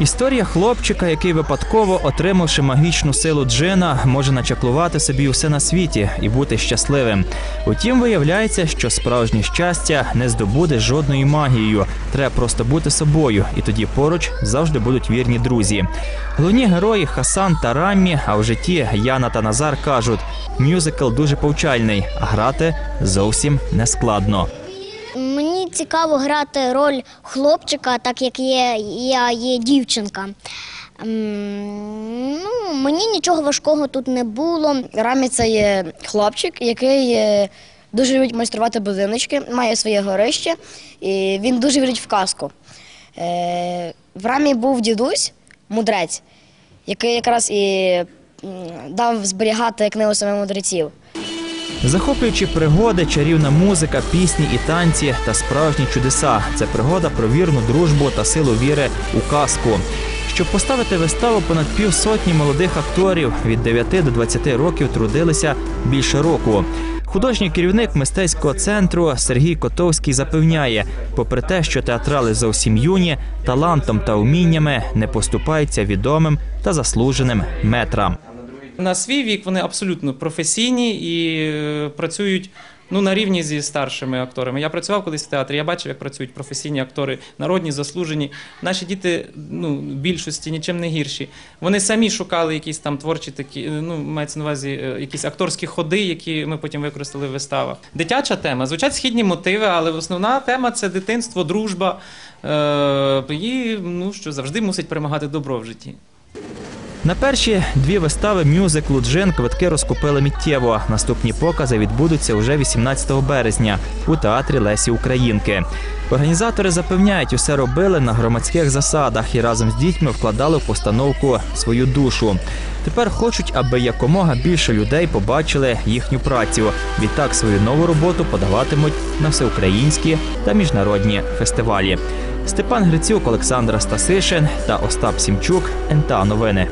Історія хлопчика, який випадково, отримавши магічну силу джина, може начаклувати собі усе на світі і бути щасливим. Утім, виявляється, що справжнє щастя не здобуде жодною магією. Треба просто бути собою, і тоді поруч завжди будуть вірні друзі. Головні герої Хасан та Раммі, а в житті Яна та Назар кажуть: мюзикл дуже повчальний, а грати зовсім не складно. Мені цікаво грати роль хлопчика, так як є, я є дівчинка. Ем, Ну, мені нічого важкого тут не було. Рамі це є хлопчик, який е, дуже любить майструвати будиночки, має своє горище, і він дуже вірить в казку. Е, В Рамі був дідусь, мудрець, який якраз і дав зберігати книгу саме мудреців. Захоплюючі пригоди, чарівна музика, пісні і танці та справжні чудеса. Це пригода про вірну дружбу та силу віри у казку. Щоб поставити виставу, понад півсотні молодих акторів від 9 до 20 років трудилися більше року. Художній керівник мистецького центру Сергій Котовський запевняє, попри те, що театрали зовсім юні, талантом та вміннями не поступаються відомим та заслуженим метрам. На свій вік вони абсолютно професійні і е, працюють ну, на рівні зі старшими акторами. Я працював колись в театрі, я бачив, як працюють професійні актори, народні, заслужені. Наші діти ну, в більшості нічим не гірші. Вони самі шукали якісь там творчі такі, е, ну, мається на увазі, е, якісь акторські ходи, які ми потім використали в виставах. Дитяча тема, звучать східні мотиви, але основна тема це дитинство, дружба. І ну, що завжди мусить перемагати добро в житті. На перші дві вистави мюзиклу Джин квитки розкупили миттєво. Наступні покази відбудуться уже 18 березня у театрі Лесі Українки. Організатори запевняють, усе робили на громадських засадах і разом з дітьми вкладали в постановку свою душу. Тепер хочуть, аби якомога більше людей побачили їхню працю. Відтак свою нову роботу подаватимуть на всеукраїнські та міжнародні фестивалі. Степан Грицюк, Олександр Стасишин та Остап Сімчук. НТА Новини.